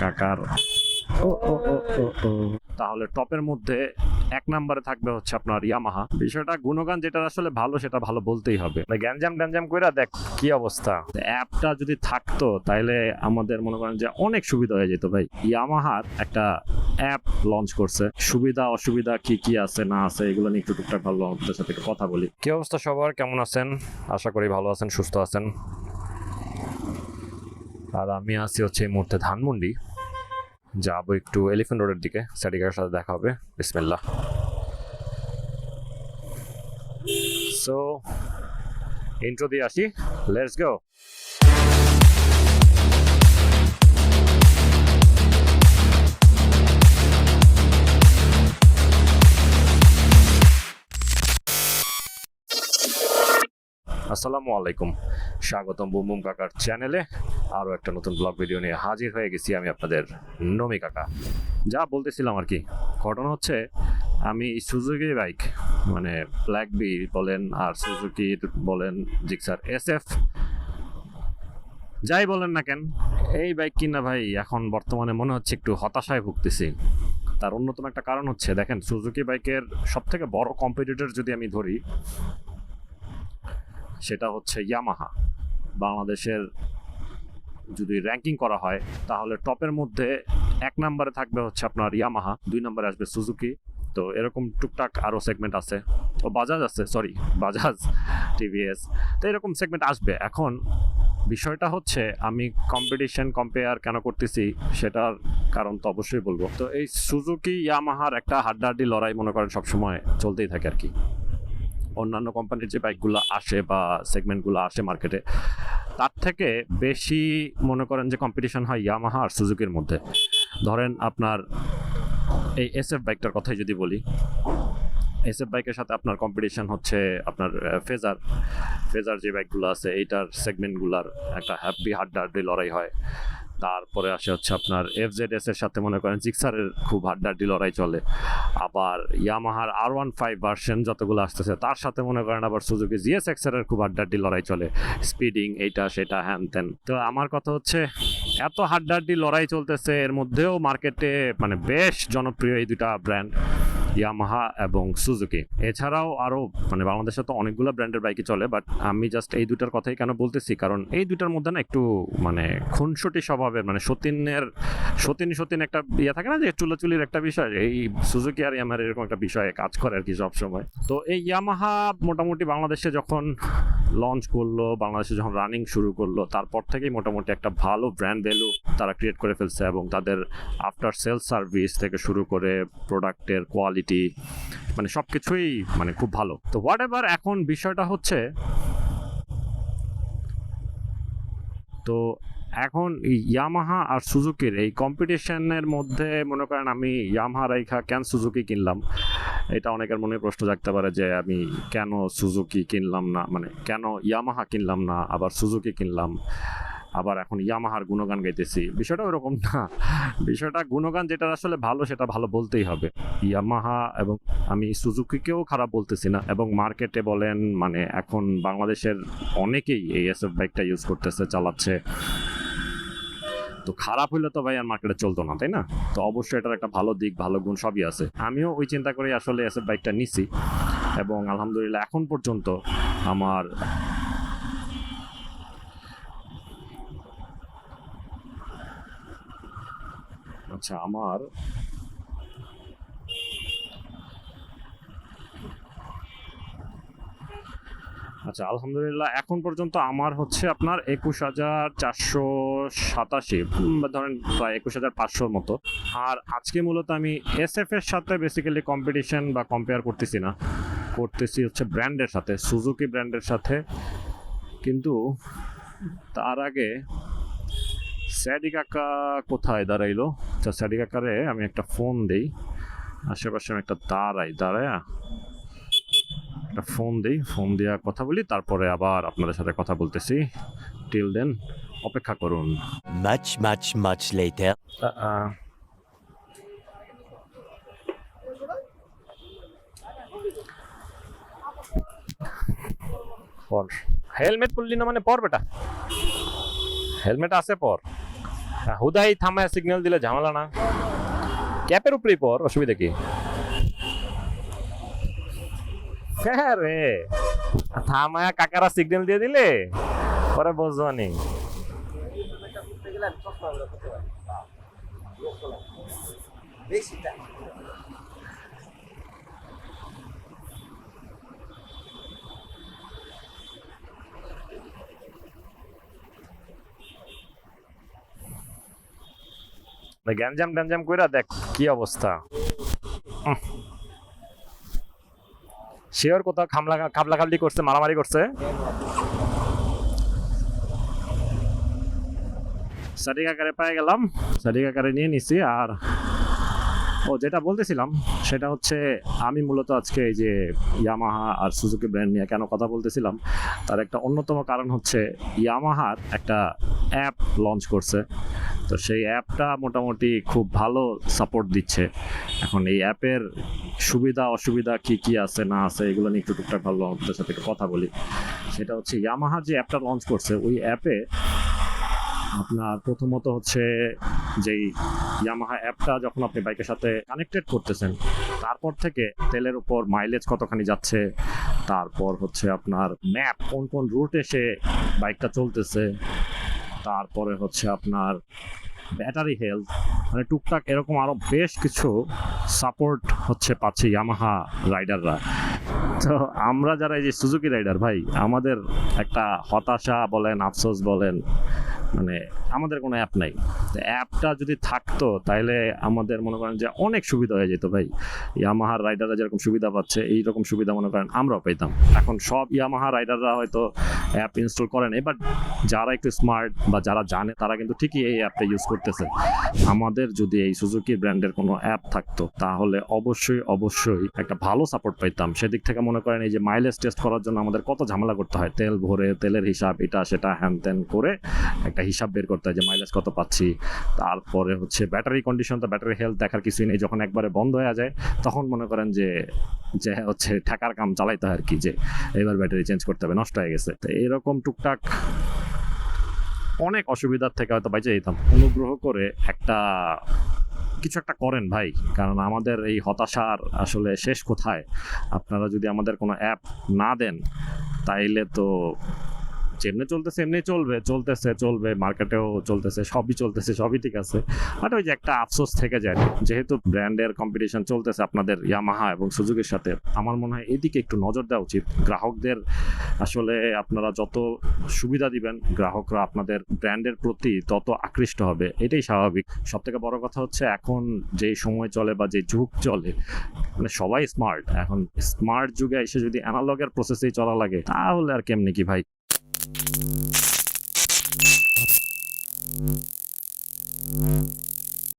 কাকার। ও ও ও ও ও। তাহলে টপের মধ্যে এক নম্বরে থাকবে হচ্ছে আপনার ইয়ামাহা। বিষয়টা গুণগান যেটা আসলে ভালো সেটা ভালো বলতেই হবে। গ্যাঞ্জাম গ্যাঞ্জাম কইরা দেখ কি অবস্থা। অ্যাপটা যদি থাকতো তাইলে আমাদের মনে করেন যে অনেক সুবিধা হয়ে যেত ভাই। ইয়ামাহার একটা অ্যাপ লঞ্চ করছে। সুবিধা অসুবিধা কি কি আছে না আছে এগুলো নিয়ে একটু টুকটাক ভালো আপনাদের সাথে একটু কথা বলি। কি অবস্থা সবার? কেমন আছেন? আশা করি ভালো আছেন সুস্থ আছেন। আর আমি আছি হচ্ছে এই মুহূর্তে ধানমন্ডি। যাব একটু এলিফেন্ট রোডের দিকে। স্যাডিকার সাথে দেখা হবে। বিসমিল্লা সো ইন্ট্রো দিয়ে আসি। লেটস গো আসসালামু আলাইকুম। স্বাগতম বুম বুম কাকার চ্যানেলে আরও একটা নতুন ব্লগ ভিডিও নিয়ে হাজির হয়ে গেছি আমি আপনাদের নমি কাকা। যা বলতেছিলাম আর কি, ঘটনা হচ্ছে আমি সুজুকি বাইক মানে ব্ল্যাক বি বলেন আর সুজুকির বলেন জিক্সার এস এফ, যাই বলেন না কেন, এই বাইক কিনা ভাই এখন বর্তমানে মনে হচ্ছে একটু হতাশায় ভুগতেছি। তার অন্যতম একটা কারণ হচ্ছে, দেখেন সুজুকি বাইকের সব থেকে বড় কম্পিটিটর যদি আমি ধরি সেটা হচ্ছে ইয়ামাহা বাংলাদেশের যদি র্যাঙ্কিং করা হয়, তাহলে টপের মধ্যে এক নম্বরে থাকবে হচ্ছে আপনার ইয়ামাহা দুই নম্বরে আসবে সুজুকি তো এরকম টুকটাক আরও সেগমেন্ট আছে। ও বাজাজ আছে সরি বাজাজ টিভিএস তো এরকম সেগমেন্ট আসবে। এখন বিষয়টা হচ্ছে, আমি কম্পিটিশন কম্পেয়ার কেন করতেছি, সেটার কারণ তো অবশ্যই বলব। তো এই সুজুকি ইয়ামাহার একটা হাড্ডাহাড্ডি লড়াই মনে করেন সবসময় চলতেই থাকে আর কি। অন্যান্য কোম্পানির যে বাইকগুলো আসে বা সেগমেন্টগুলো আসে মার্কেটে তার থেকে বেশি মনে করেন যে কম্পিটিশন হয় ইয়ামাহা আর সুজুকির মধ্যে। ধরেন আপনার এই এস এফ বাইকটার কথাই যদি বলি এস এফ বাইকের সাথে আপনার কম্পিটিশন হচ্ছে আপনার ফেজার ফেজার যে বাইকগুলো আছে, এইটার সেগমেন্টগুলোর একটা হ্যাপি হাড্ডাহাড্ডি লড়াই হয়। তারপরে আসে হচ্ছে আপনার এফ জেড এস এর সাথে মনে করেন জিক্সারের খুব হাড্ডাহাড্ডি লড়াই চলে। আবার ইয়ামাহার আর ওয়ান ফাইভ ভার্সন যতগুলো আসতেছে, তার সাথে মনে করেন আবার সুজুকি জিএস এক্সের খুব হাড্ডাড্ডি লড়াই চলে। স্পিডিং এইটা, সেটা, হ্যান ত্যান। তো আমার কথা হচ্ছে, এত হাড্ডাড্ডি লড়াই চলতেছে, এর মধ্যেও মার্কেটে মানে বেশ জনপ্রিয় এই দুটা ব্র্যান্ড ইয়ামাহা এবং সুজুকি এছাড়াও আরও মানে বাংলাদেশে তো অনেকগুলো ব্র্যান্ডের বাইকই চলে বাট আমি জাস্ট এই দুটার কথাই কেন বলতেছি? কারণ এই দুটার মধ্যে না একটু মানে খুনসুটি স্বভাবের মানে সতীনের, সতীন সতীন একটা ইয়ে থাকে না যে চুলাচুলির একটা বিষয়, এই সুজুকি আর ইয়ামার এরকম একটা বিষয়ে কাজ করে আর কি সবসময়। তো এই ইয়ামাহা মোটামুটি বাংলাদেশে যখন লঞ্চ করল, বাংলাদেশে যখন রানিং শুরু করল, তারপর থেকেই মোটামুটি একটা ভালো ব্র্যান্ড ভ্যালু তারা ক্রিয়েট করে ফেলছে এবং তাদের আফটার সেল সার্ভিস থেকে শুরু করে প্রোডাক্টের কোয়ালিটি মানে সব কিছুই মানে খুব ভালো। তো হোয়াট এভার এখন বিষয়টা হচ্ছে, তো এখন ইয়ামাহা আর সুজুকির এই কম্পিটিশনের মধ্যে, মনে করেন আমি ইয়ামাহা রাইখা কেন সুজুকি কিনলাম? এটা অনেকের মনে প্রশ্ন জাগতে পারে যে আমি কেন সুজুকি কিনলাম না? মানে কেন ইয়ামাহা কিনলাম না? আবার সুজুকি কিনলাম? আবার এখন ইয়ামাহার গুণগান গাইতেছি। বিষয়টা ওরকম না। বিষয়টা গুণগান যেটা আসলে ভালো, সেটা ভালো বলতেই হবে। ইয়ামাহা এবং আমি সুজুকিকেও খারাপ বলতেছি না এবং মার্কেটে বলেন মানে এখন বাংলাদেশের অনেকেই এই এসএফ বাইকটা ইউজ করতেছে, চালাচ্ছে। তো খারাপ হইলে তো ভাই আর মার্কেটে চলতো না, তাই না? তো অবশ্যই এটার একটা ভালো দিক, ভালো গুণ সবই আছে। আমিও ওই চিন্তা করে আসলে এসএফ বাইকটা নিছি এবং আলহামদুলিল্লাহ এখন পর্যন্ত আমার আচ্ছা আমার আচ্ছা আলহামদুলিল্লাহ, এখন পর্যন্ত আমার হচ্ছে আপনার একুশ হাজার চারশো সাতাশি ধরেন প্রায় একুশ হাজার পাঁচশোর মতো। আর আজকে মূলত আমি এস এফ এর সাথে বেসিক্যালি কম্পিটিশন বা কম্পেয়ার করতেছি না। করতেছি হচ্ছে ব্র্যান্ডের সাথে সুজুকি ব্র্যান্ডের সাথে। কিন্তু তার আগে স্যাডি কাকা কোথায় দাঁড়াইলো? আচ্ছা স্যাডি আকারে আমি একটা ফোন দেই। আশেপাশে আমি একটা দাঁড়াই দাঁড়ায় একটা ফোন দিই ফোন দিয়া কথা বলি তারপরে আবার আপনাদের সাথে কথা বলতেছি। টিল দেন অপেক্ষা করুন। Much, much, much later. পর। হেলমেট পরলি না মানে পর বেটা? হেলমেট আছে পর। হুদাই থামায় সিগন্যাল দিলে ঝামেলা না। ক্যাপের উপরেই পর, অসুবিধা কি? হ্যাঁ রে। থামায়া কাকারা সিগন্যাল দিয়ে দিলে, পরে বুঝবানি গ্যাঞ্জাম ট্যাঞ্জাম কইরা দেখ কি অবস্থা। শিওর কোথাও খামলা খাবলা খাবলি করছে, মারামারি করছে। সাদিক আকারে পেয়ে গেলাম, সাদিক আকারে নিয়ে নিছি, আর ও যেটা বলতেছিলাম, সেটা হচ্ছে আমি মূলত আজকে এই যে ইয়ামাহা আর সুজুকি ব্র্যান্ড নিয়ে কেন কথা বলতেছিলাম, তার একটা অন্যতম কারণ হচ্ছে ইয়ামাহার একটা অ্যাপ লঞ্চ করছে। তো সেই অ্যাপটা মোটামুটি খুব ভালো সাপোর্ট দিচ্ছে। এখন এই অ্যাপের সুবিধা, অসুবিধা কি কি আছে, না আছে, এগুলো নিয়ে একটু টুকটাক ভালো আপনাদের সাথে একটু কথা বলি। সেটা হচ্ছে ইয়ামাহা যে অ্যাপটা লঞ্চ করছে, ওই অ্যাপে আপনার প্রথমত হচ্ছে যেই ইয়ামাহা অ্যাপটা যখন আপনি বাইকের সাথে কানেক্টেড করতেছেন, তারপর থেকে তেলের উপর মাইলেজ কতখানি যাচ্ছে, তারপর হচ্ছে আপনার ম্যাপ কোন কোন রুটে সে বাইকটা চলতেছে তারপরে হচ্ছে আপনার ব্যাটারি হেলথ মানে টুকটাক এরকম আরও বেশ কিছু সাপোর্ট হচ্ছে পাচ্ছে ইয়ামাহা রাইডাররা তো আমরা যারা এই যে সুজুকি রাইডার ভাই, আমাদের একটা হতাশা বলেন, আফসোস বলেন মানে আমাদের কোনো অ্যাপ নাই। অ্যাপটা যদি থাকতো তাহলে আমাদের মনে করেন যে অনেক সুবিধা হয়ে যেত ভাই। ইয়ামাহার রাইডাররা যেরকম সুবিধা পাচ্ছে এই রকম সুবিধা মনে করেন আমরাও পেতাম এখন সব ইয়ামাহা রাইডাররা হয়তো অ্যাপ ইনস্টল করেন বাট যারা একটু স্মার্ট বা যারা জানে, তারা কিন্তু ঠিকই এই অ্যাপটা ইউজ করতেছে। আমাদের যদি এই সুজুকি ব্র্যান্ডের কোনো অ্যাপ থাকতো, তাহলে অবশ্যই অবশ্যই একটা ভালো সাপোর্ট পাইতাম। সেদিক থেকে মনে করেন এই যে মাইলেজ টেস্ট করার জন্য আমাদের কত ঝামেলা করতে হয়। তেল ভরে, তেলের হিসাব, এটা, সেটা হ্যান ত্যান করে একটা হিসাব বের করতে হয় যে মাইলেজ কত পাচ্ছি। তারপরে হচ্ছে ব্যাটারি কন্ডিশন তো ব্যাটারি হেলথ দেখার কিছুই নেই। যখন একবারে বন্ধ হয়ে যায়, তখন মনে করেন যে যে হচ্ছে ঠেকার কাম চালাইতে হয় আর কি যে, এবার ব্যাটারি চেঞ্জ করতে হবে, নষ্ট হয়ে গেছে। তো এরকম টুকটাক অনেক অসুবিধার থেকে হয়তো বাইচে যেতাম। অনুগ্রহ করে একটা, কিছু একটা করেন ভাই। কারণ আমাদের এই হতাশার আসলে শেষ কোথায়? আপনারা যদি আমাদের কোনো অ্যাপ না দেন, তাইলে তো যেমনি চলতেছে, এমনি চলবে, চলতেছে, চলবে মার্কেটেও চলতেছে, সবই চলতেছে, সবই ঠিক আছে। বাট ওই যে একটা আফসোস থেকে যায়। যেহেতু ব্র্যান্ডের কম্পিটিশন চলতেছে আপনাদের ইয়ামাহা এবং সুযোগের সাথে, আমার মনে হয় এদিকে একটু নজর দেওয়া উচিত। গ্রাহকদের আসলে আপনারা যত সুবিধা দিবেন, গ্রাহকরা আপনাদের ব্র্যান্ডের প্রতি তত আকৃষ্ট হবে। এটাই স্বাভাবিক। সব থেকে বড় কথা হচ্ছে এখন যে সময় চলে বা যে যুগ চলে মানে সবাই স্মার্ট এখন স্মার্ট যুগে এসে যদি অ্যানালগের প্রসেসেই চলা লাগে, তাহলে আর কেমনি কি ভাই? you